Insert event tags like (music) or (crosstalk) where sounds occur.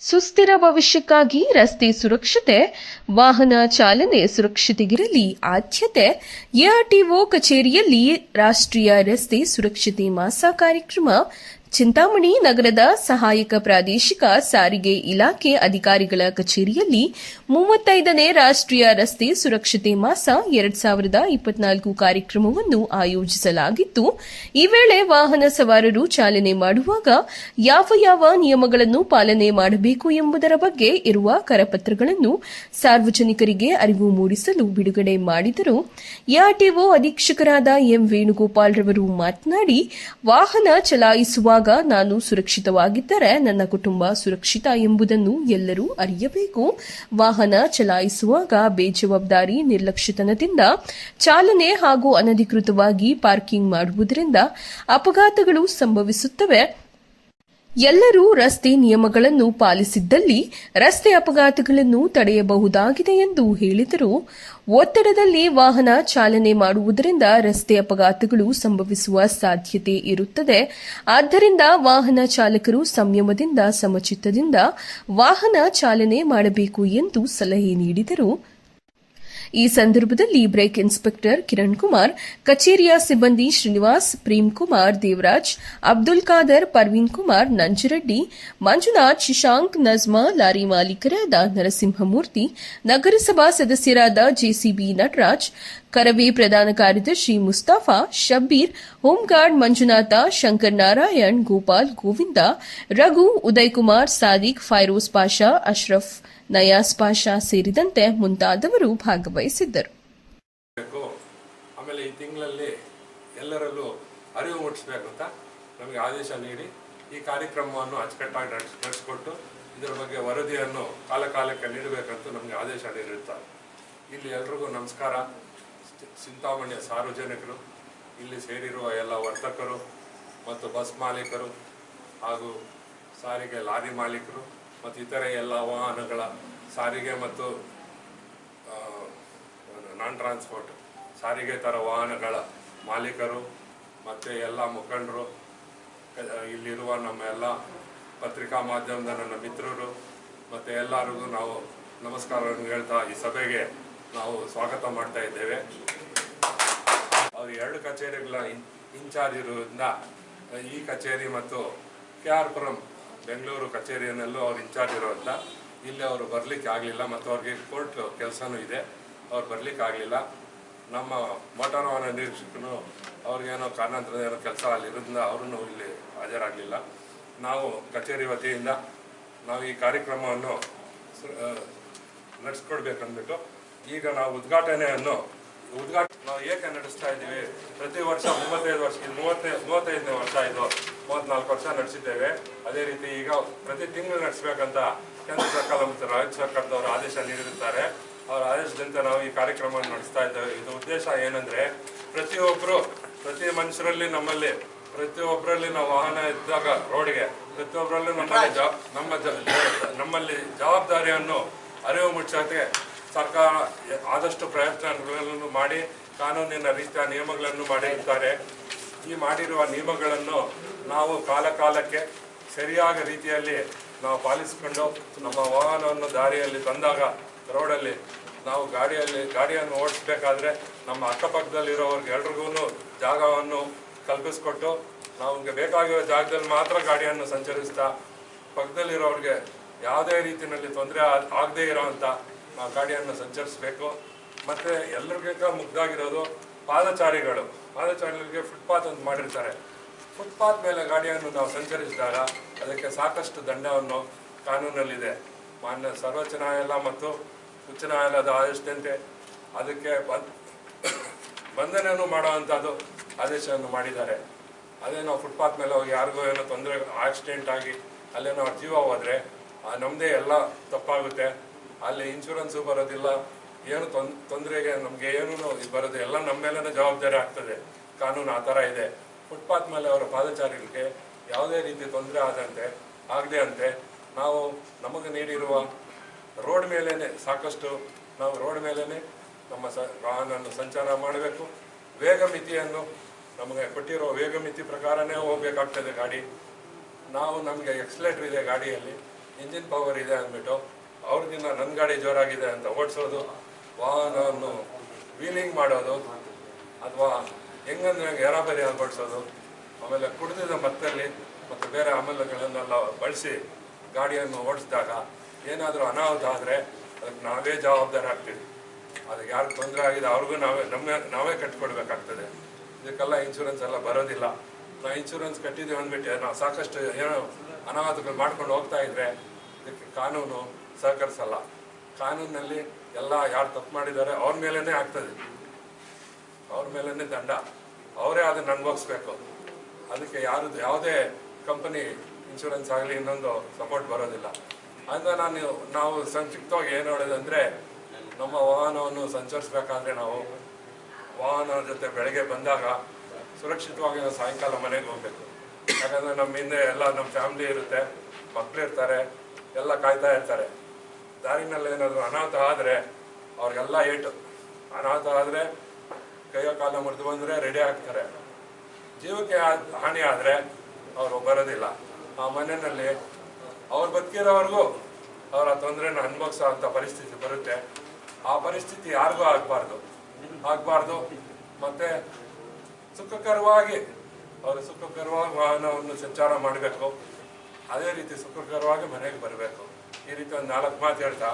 ಸುಸ್ಥಿರ ಭವಿಷ್ಯಕ್ಕಾಗಿ ರಸ್ತೆ ಸುರಕ್ಷತೆ, ವಾಹನ ಚಾಲನೆ ಸುರಕ್ಷತೆಗಿರಲಿ ಆದ್ಯತೆ ಎಆರ್ಟಿಒ ಕಚೇರಿಯಲ್ಲಿ ರಾಷ್ಟ್ರೀಯ ರಸ್ತೆ ಸುರಕ್ಷತೆ ಮಾಸ ಕಾರ್ಯಕ್ರಮ ಚಿಂತಾಮಣಿ ನಗರದ ಸಹಾಯಕ ಪ್ರಾದೇಶಿಕ ಸಾರಿಗೆ ಇಲಾಖೆ ಅಧಿಕಾರಿಗಳ ಕಚೇರಿಯಲ್ಲಿ ಮೂವತ್ತೈದನೇ ರಾಷ್ಟ್ರೀಯ ರಸ್ತೆ ಸುರಕ್ಷತೆ ಮಾಸ ಎರಡ್ ಸಾವಿರದ ಇಪ್ಪತ್ನಾಲ್ಕು ಕಾರ್ಯಕ್ರಮವನ್ನು ಆಯೋಜಿಸಲಾಗಿತ್ತು. ಈ ವೇಳೆ ವಾಹನ ಸವಾರರು ಚಾಲನೆ ಮಾಡುವಾಗ ಯಾವ ಯಾವ ನಿಯಮಗಳನ್ನು ಪಾಲನೆ ಮಾಡಬೇಕು ಎಂಬುದರ ಬಗ್ಗೆ ಇರುವ ಕರಪತ್ರಗಳನ್ನು ಸಾರ್ವಜನಿಕರಿಗೆ ಅರಿವು ಮೂಡಿಸಲು ಬಿಡುಗಡೆ ಮಾಡಿದರು. ಎಆರ್ಟಿಒ ಅಧೀಕ್ಷಕರಾದ ಎಂ ವೇಣುಗೋಪಾಲ್ ರವರು ಮಾತನಾಡಿ, ವಾಹನ ಚಲಾಯಿಸುವಾಗ ನಾನು ಸುರಕ್ಷಿತವಾಗಿದ್ದರೆ ನನ್ನ ಕುಟುಂಬ ಸುರಕ್ಷಿತ ಎಂಬುದನ್ನು ಎಲ್ಲರೂ ಅರಿಯಬೇಕು. ವಾಹನ ಚಲಾಯಿಸುವಾಗ ಬೇಜವಾಬ್ದಾರಿ, ನಿರ್ಲಕ್ಷ್ಯತನದಿಂದ ಚಾಲನೆ ಹಾಗೂ ಅನಧಿಕೃತವಾಗಿ ಪಾರ್ಕಿಂಗ್ ಮಾಡುವುದರಿಂದ ಅಪಘಾತಗಳು ಸಂಭವಿಸುತ್ತವೆ. ಎಲ್ಲರೂ ರಸ್ತೆ ನಿಯಮಗಳನ್ನು ಪಾಲಿಸಿದ್ದಲ್ಲಿ ರಸ್ತೆ ಅಪಘಾತಗಳನ್ನು ತಡೆಯಬಹುದಾಗಿದೆ ಎಂದು ಹೇಳಿದರು. ಒತ್ತಡದಲ್ಲಿ ವಾಹನ ಚಾಲನೆ ಮಾಡುವುದರಿಂದ ರಸ್ತೆ ಅಪಘಾತಗಳು ಸಂಭವಿಸುವ ಸಾಧ್ಯತೆ ಇರುತ್ತದೆ. ಆದ್ದರಿಂದ ವಾಹನ ಚಾಲಕರು ಸಂಯಮದಿಂದ, ಸಮಚಿತ್ತದಿಂದ ವಾಹನ ಚಾಲನೆ ಮಾಡಬೇಕು ಎಂದು ಸಲಹೆ ನೀಡಿದರು. ಈ ಸಂದರ್ಭದಲ್ಲಿ ಬ್ರೇಕ್ ಇನ್ಸ್ಪೆಕ್ಟರ್ ಕಿರಣ್ ಕುಮಾರ್, ಕಚೇರಿಯ ಸಿಬ್ಬಂದಿ ಶ್ರೀನಿವಾಸ್, ಪ್ರೇಮ್ ಕುಮಾರ್, ದೇವರಾಜ್, ಅಬ್ದುಲ್ ಖಾದರ್, ಪರ್ವೀನ್ ಕುಮಾರ್, ನಂಜರೆಡ್ಡಿ, ಮಂಜುನಾಥ್, ಶಶಾಂಕ್, ನಜ್ಮಾ, ಲಾರಿ ಮಾಲೀಕರಾದ ನರಸಿಂಹಮೂರ್ತಿ, ನಗರಸಭಾ ಸದಸ್ಯರಾದ ಜೆಸಿಬಿ ನಟರಾಜ್ ಕರವೇ ಪ್ರಧಾನ ಕಾರ್ಯದರ್ಶಿ ಮುಸ್ತಾಫಾ ಶಬ್ಬೀರ್, ಹೋಂಗಾರ್ಡ್ ಮಂಜುನಾಥ, ಶಂಕರ್ ನಾರಾಯಣ್, ಗೋಪಾಲ್ ಗೋವಿಂದ, ರಘು ಉದಯ್ ಕುಮಾರ್ ಸಾದಿಕ್ ಫೈರೋಸ್ ಪಾಷಾ, ಅಶ್ರಫ್ ನಯಾಸ್ ಪಾಷಾ ಸೇರಿದಂತೆ ಮುಂತಾದವರು ಭಾಗವಹಿಸಿದ್ದರು. ಆಮೇಲೆ ಈ ತಿಂಗಳಲ್ಲಿ ಎಲ್ಲರಲ್ಲೂ ಅರಿವು ಮೂಡಿಸಬೇಕು ಅಂತ ನಮಗೆ ಆದೇಶ ನೀಡಿ ಈ ಕಾರ್ಯಕ್ರಮವನ್ನು ಅಚ್ಚುಕಟ್ಟಾಗಿ ನಡೆಸಿಕೊಟ್ಟು ಇದರ ಬಗ್ಗೆ ವರದಿಯನ್ನು ಕಾಲಕಾಲಕ್ಕೆ ನೀಡಬೇಕಂತ ನಮಗೆ ಆದೇಶ ನೀಡಿರುತ್ತಾರೆ ಇಲ್ಲಿ ಎಲ್ರಿಗೂ ನಮಸ್ಕಾರ. ಚಿಂತಾಮಣಿಯ ಸಾರ್ವಜನಿಕರು, ಇಲ್ಲಿ ಸೇರಿರುವ ಎಲ್ಲ ವರ್ತಕರು ಮತ್ತು ಬಸ್ ಮಾಲೀಕರು ಹಾಗೂ ಸಾರಿಗೆ ಲಾರಿ ಮಾಲೀಕರು ಮತ್ತು ಇತರೆ ಎಲ್ಲ ವಾಹನಗಳ ಸಾರಿಗೆ ಮತ್ತು ನಾನ್ ಟ್ರಾನ್ಸ್ಪೋರ್ಟ್ ಸಾರಿಗೆ ಥರ ವಾಹನಗಳ ಮಾಲೀಕರು ಮತ್ತು ಎಲ್ಲ ಮುಖಂಡರು, ಇಲ್ಲಿರುವ ನಮ್ಮ ಎಲ್ಲ ಪತ್ರಿಕಾ ಮಾಧ್ಯಮದ ನನ್ನ ಮಿತ್ರರು ಮತ್ತು ಎಲ್ಲರಿಗೂ ನಾವು ನಮಸ್ಕಾರವನ್ನು ಹೇಳ್ತಾ ಈ ಸಭೆಗೆ ನಾವು ಸ್ವಾಗತ ಮಾಡ್ತಾ ಇದ್ದೇವೆ. ಅವರು ಎರಡು ಕಚೇರಿಗಳ ಇನ್- ಇನ್ಚಾರ್ಜ್ ಇರುವುದರಿಂದ ಈ ಕಚೇರಿ ಮತ್ತು ಕೆ ಆರ್ ಪುರಂ ಬೆಂಗಳೂರು ಕಚೇರಿಯನ್ನಲ್ಲೂ ಅವ್ರು ಇನ್ಚಾರ್ಜ್ ಇರೋದ್ರಿಂದ ಇಲ್ಲಿ ಅವರು ಬರಲಿಕ್ಕೆ ಆಗಲಿಲ್ಲ ಮತ್ತು ಅವ್ರಿಗೆ ಕೋರ್ಟ್ ಕೆಲಸನೂ ಇದೆ. ಅವ್ರು ಬರಲಿಕ್ಕೆ ಆಗಲಿಲ್ಲ. ನಮ್ಮ ಮೋಟಾರ್ ವಾಹನ ನಿರೀಕ್ಷಕನು ಅವ್ರಿಗೇನೋ ಕಾರಣಾಂತರ ಏನೋ ಕೆಲಸ ಅಲ್ಲಿರೋದ್ರಿಂದ ಅವರೂ ಇಲ್ಲಿ ಹಾಜರಾಗಲಿಲ್ಲ. ನಾವು ಕಚೇರಿ ವತಿಯಿಂದ ನಾವು ಈ ಕಾರ್ಯಕ್ರಮವನ್ನು ನಡೆಸ್ಕೊಡ್ಬೇಕಂದ್ಬಿಟ್ಟು ಈಗ ನಾವು ಉದ್ಘಾಟನೆಯನ್ನು ಉದ್ಘಾಟ ನಾವು ಏಕೆ ನಡೆಸ್ತಾ ಇದ್ದೀವಿ? ಪ್ರತಿ ವರ್ಷ ಮೂವತ್ತೈದು ವರ್ಷ ಇದು ಮೂವತ್ತೈ ಮೂವತ್ತೈದನೇ ವರ್ಷ ಇದು. ಮೂವತ್ನಾಲ್ಕು ವರ್ಷ ನಡೆಸಿದ್ದೇವೆ. ಅದೇ ರೀತಿ ಈಗ ಪ್ರತಿ ತಿಂಗಳು ನಡೆಸಬೇಕಂತ ಕೇಂದ್ರ ಸರ್ಕಾರ ಮತ್ತು ರಾಜ್ಯ ಸರ್ಕಾರದವರು ಆದೇಶ ನೀಡಿರುತ್ತಾರೆ. ಅವರ ಆದೇಶದಂತೆ ನಾವು ಈ ಕಾರ್ಯಕ್ರಮವನ್ನು ನಡೆಸ್ತಾ ಇದ್ದೇವೆ. ಇದು ಉದ್ದೇಶ ಏನಂದರೆ ಪ್ರತಿಯೊಬ್ಬರು ಪ್ರತಿ ಮನುಷ್ಯರಲ್ಲಿ ನಮ್ಮಲ್ಲಿ ಪ್ರತಿಯೊಬ್ಬರಲ್ಲಿ ನಾವು ವಾಹನ ಇದ್ದಾಗ ರೋಡ್ಗೆ ಪ್ರತಿಯೊಬ್ಬರಲ್ಲೂ ನಮ್ಮ ನಮ್ಮ ನಮ್ಮಲ್ಲಿ ಜವಾಬ್ದಾರಿಯನ್ನು ಅರಿವು ಮುಚ್ಚಕ್ಕೆ ಸರ್ಕಾರ ಆದಷ್ಟು ಪ್ರಯತ್ನಗಳನ್ನು ಮಾಡಿ ಕಾನೂನಿನ ರೀತಿಯ ನಿಯಮಗಳನ್ನು ಮಾಡಿರುತ್ತಾರೆ. ಈ ಮಾಡಿರುವ ನಿಯಮಗಳನ್ನು ನಾವು ಕಾಲಕಾಲಕ್ಕೆ ಸರಿಯಾದ ರೀತಿಯಲ್ಲಿ ನಾವು ಪಾಲಿಸಿಕೊಂಡು ನಮ್ಮ ವಾಹನವನ್ನು ದಾರಿಯಲ್ಲಿ ತಂದಾಗ ರೋಡಲ್ಲಿ ನಾವು ಗಾಡಿಯಲ್ಲಿ ಗಾಡಿಯನ್ನು ಓಡಿಸ್ಬೇಕಾದ್ರೆ ನಮ್ಮ ಅಕ್ಕಪಕ್ಕದಲ್ಲಿರೋರಿಗೆ ಎಲ್ರಿಗೂ ಜಾಗವನ್ನು ಕಲ್ಪಿಸಿಕೊಟ್ಟು ನಮಗೆ ಬೇಕಾಗಿರೋ ಜಾಗದಲ್ಲಿ ಮಾತ್ರ ಗಾಡಿಯನ್ನು ಸಂಚರಿಸ್ತಾ ಪಕ್ಕದಲ್ಲಿರೋರಿಗೆ ಯಾವುದೇ ರೀತಿಯಲ್ಲಿ ತೊಂದರೆ ಆಗದೇ ಇರೋವಂಥ ಗಾಡಿಯನ್ನು ಸಂಚರಿಸಬೇಕು. ಮತ್ತು ಎಲ್ಲರಿಗಿಂತ ಮುಗ್ದಾಗಿರೋದು ಪಾದಚಾರಿಗಳು. ಪಾದಚಾರಿಗಳಿಗೆ ಫುಟ್ಪಾತ್ ಅಂತ ಮಾಡಿರ್ತಾರೆ. ಫುಟ್ಪಾತ್ ಮೇಲೆ ಗಾಡಿಯನ್ನು ನಾವು ಸಂಚರಿಸಿದಾಗ ಅದಕ್ಕೆ ಸಾಕಷ್ಟು ದಂಡವನ್ನು ಕಾನೂನಲ್ಲಿದೆ. ಮಾನ್ಯ ಸರ್ವೋಚ್ಚ ನ್ಯಾಯಾಲಯ ಮತ್ತು ಉಚ್ಚ ನ್ಯಾಯಾಲಯದ ಆದೇಶದಂತೆ ಅದಕ್ಕೆ ಬಂದ್ (coughs) ಬಂಧನವನ್ನು ಮಾಡುವಂಥದ್ದು ಆದೇಶವನ್ನು ಮಾಡಿದ್ದಾರೆ. ಅದೇ ನಾವು ಫುಟ್ಪಾತ್ ಮೇಲೆ ಹೋಗಿ ಯಾರಿಗೂ ಏನೋ ತೊಂದರೆ ಆಕ್ಸಿಡೆಂಟ್ ಆಗಿ ಅಲ್ಲೇನೋ ಅವ್ರ ಜೀವ ಹೋದರೆ, ಆ ನಮ್ಮದೇ ಎಲ್ಲ ತಪ್ಪಾಗುತ್ತೆ. ಅಲ್ಲಿ ಇನ್ಶೂರೆನ್ಸು ಬರೋದಿಲ್ಲ, ಏನು ತೊಂದ್ ತೊಂದರೆಗೆ ನಮಗೆ ಏನೂ ಬರೋದು ಎಲ್ಲ ನಮ್ಮ ಮೇಲೇ ಜವಾಬ್ದಾರಿ ಆಗ್ತದೆ. ಕಾನೂನು ಆ ಥರ ಇದೆ. ಫುಟ್ಪಾತ್ ಮೇಲೆ ಅವರ ಪಾದಚಾರಿಗಳಿಗೆ ಯಾವುದೇ ರೀತಿ ತೊಂದರೆ ಆದಂತೆ ಆಗದೆ ಅಂತೆ, ನಾವು ನಮಗೆ ನೀಡಿರುವ ರೋಡ್ ಮೇಲೇನೆ ಸಾಕಷ್ಟು ನಾವು ರೋಡ್ ಮೇಲೇನೆ ನಮ್ಮ ಸ, ವಾಹನವನ್ನು ಸಂಚಾರ ಮಾಡಬೇಕು. ವೇಗ ಮಿತಿಯನ್ನು ನಮಗೆ ಕೊಟ್ಟಿರೋ ವೇಗ ಮಿತಿ ಪ್ರಕಾರನೇ ಹೋಗಬೇಕಾಗ್ತದೆ ಗಾಡಿ. ನಾವು ನಮಗೆ ಎಕ್ಸಲೇಟರ್ ಇದೆ ಗಾಡಿಯಲ್ಲಿ ಇಂಜಿನ್ ಪವರ್ ಇದೆ ಅಂದ್ಬಿಟ್ಟು ಅವ್ರಿಗಿನ್ನ ನನ್ನ ಗಾಡಿ ಜೋರಾಗಿದೆ ಅಂತ ಓಡಿಸೋದು. ವಾಹನವನ್ನು ವೀಲಿಂಗ್ ಮಾಡೋದು. ಅಥವಾ ಹೆಂಗಂದ್ರೆ ಹೆಂಗೆ ಏರಾಬೇರಿ ಓಡಿಸೋದು. ಆಮೇಲೆ ಕುಡಿದಿದ್ದ ಮತ್ತಲ್ಲಿ ಮತ್ತು ಬೇರೆ ಆಮೇಲೆಗಳನ್ನೆಲ್ಲ ಬಳಸಿ ಗಾಡಿಯನ್ನು ಓಡಿಸಿದಾಗ ಏನಾದರೂ ಅನಾಹುತ ಆದರೆ ಅದಕ್ಕೆ ನಾವೇ ಜವಾಬ್ದಾರಿ ಆಗ್ತೀವಿ. ಅದಕ್ಕೆ ಯಾರು ತೊಂದರೆ ಆಗಿದೆ ಅವ್ರಿಗೂ ನಾವೇ ನಮ್ಮ ನಾವೇ ಕಟ್ಕೊಡ್ಬೇಕಾಗ್ತದೆ. ಇದಕ್ಕೆಲ್ಲ ಇನ್ಶೂರೆನ್ಸ್ ಎಲ್ಲ ಬರೋದಿಲ್ಲ. ನಾವು ಇನ್ಶೂರೆನ್ಸ್ ಕಟ್ಟಿದ್ದೀವಿ ಅಂದ್ಬಿಟ್ಟು ನಾವು ಸಾಕಷ್ಟು ಏನೋ ಅನಾಹುತಗಳು ಮಾಡ್ಕೊಂಡು ಹೋಗ್ತಾ ಇದ್ರೆ, ಇದಕ್ಕೆ ಕಾನೂನು ಸಹಕರಿಸಲ್ಲ. ಕಾನೂನಿನಲ್ಲಿ ಎಲ್ಲ ಯಾರು ತಪ್ಪು ಮಾಡಿದ್ದಾರೆ, ಅವ್ರ ಮೇಲೇ ಆಗ್ತದೆ. ಅವ್ರ ಮೇಲೇ ದಂಡ. ಅವರೇ ಅದನ್ನು ಅನುಭವಿಸ್ಬೇಕು. ಅದಕ್ಕೆ ಯಾರು ಯಾವುದೇ ಕಂಪನಿ ಇನ್ಶೂರೆನ್ಸ್ ಆಗಲಿ, ಇನ್ನೊಂದು ಸಪೋರ್ಟ್ ಬರೋದಿಲ್ಲ. ಅಂತ ನಾನು, ನಾವು ಸಂಕ್ಷಿಪ್ತವಾಗಿ ಏನು ಹೇಳೋದಂದ್ರೆ ನಮ್ಮ ವಾಹನವನ್ನು ಸಂಚರಿಸಬೇಕಾದ್ರೆ ನಾವು ವಾಹನ ಜೊತೆ ಬೆಳಗ್ಗೆ ಬಂದಾಗ ಸುರಕ್ಷಿತವಾಗಿ ನಾವು ಸಾಯಂಕಾಲ ಮನೆಗೆ ಹೋಗ್ಬೇಕು. ಯಾಕಂದ್ರೆ ನಮ್ಮ ಹಿಂದೆ ಎಲ್ಲ ನಮ್ಮ ಫ್ಯಾಮಿಲಿ ಇರುತ್ತೆ, ಮಕ್ಳಿರ್ತಾರೆ, ಎಲ್ಲ ಕಾಯ್ತಾ ಇರ್ತಾರೆ. ದಾರಿನಲ್ಲಿ ಏನಾದರೂ ಅನಾಥ ಆದರೆ ಅವ್ರಿಗೆಲ್ಲ ಏಟು. ಅನಾಥ ಆದರೆ ಕೈಯ ಕಾಲ ಮುರಿದು ಬಂದರೆ ರೆಡಿ ಆಗ್ತಾರೆ. ಜೀವಕ್ಕೆ ಹಾನಿ ಆದರೆ ಅವರು ಬರೋದಿಲ್ಲ. ಆ ಮನೆಯಲ್ಲಿ ಅವ್ರು ಬದುಕಿರೋವರೆಗೂ ಅವರ ತೊಂದರೆನ ಅನುಭವಿಸೋ ಅಂಥ ಪರಿಸ್ಥಿತಿ ಬರುತ್ತೆ. ಆ ಪರಿಸ್ಥಿತಿ ಯಾರಿಗೂ ಆಗಬಾರ್ದು. ಆಗಬಾರ್ದು. ಮತ್ತು ಸುಖಕರವಾಗಿ, ಅವರು ಸುಖಕರವಾಗಿ ವಾಹನವನ್ನು ಸಂಚಾರ ಮಾಡಬೇಕು. ಅದೇ ರೀತಿ ಸುಖಕರವಾಗಿ ಮನೆಗೆ ಬರಬೇಕು. ಈ ರೀತಿ ಒಂದು ನಾಲ್ಕು ಮಾತು ಹೇಳ್ತಾ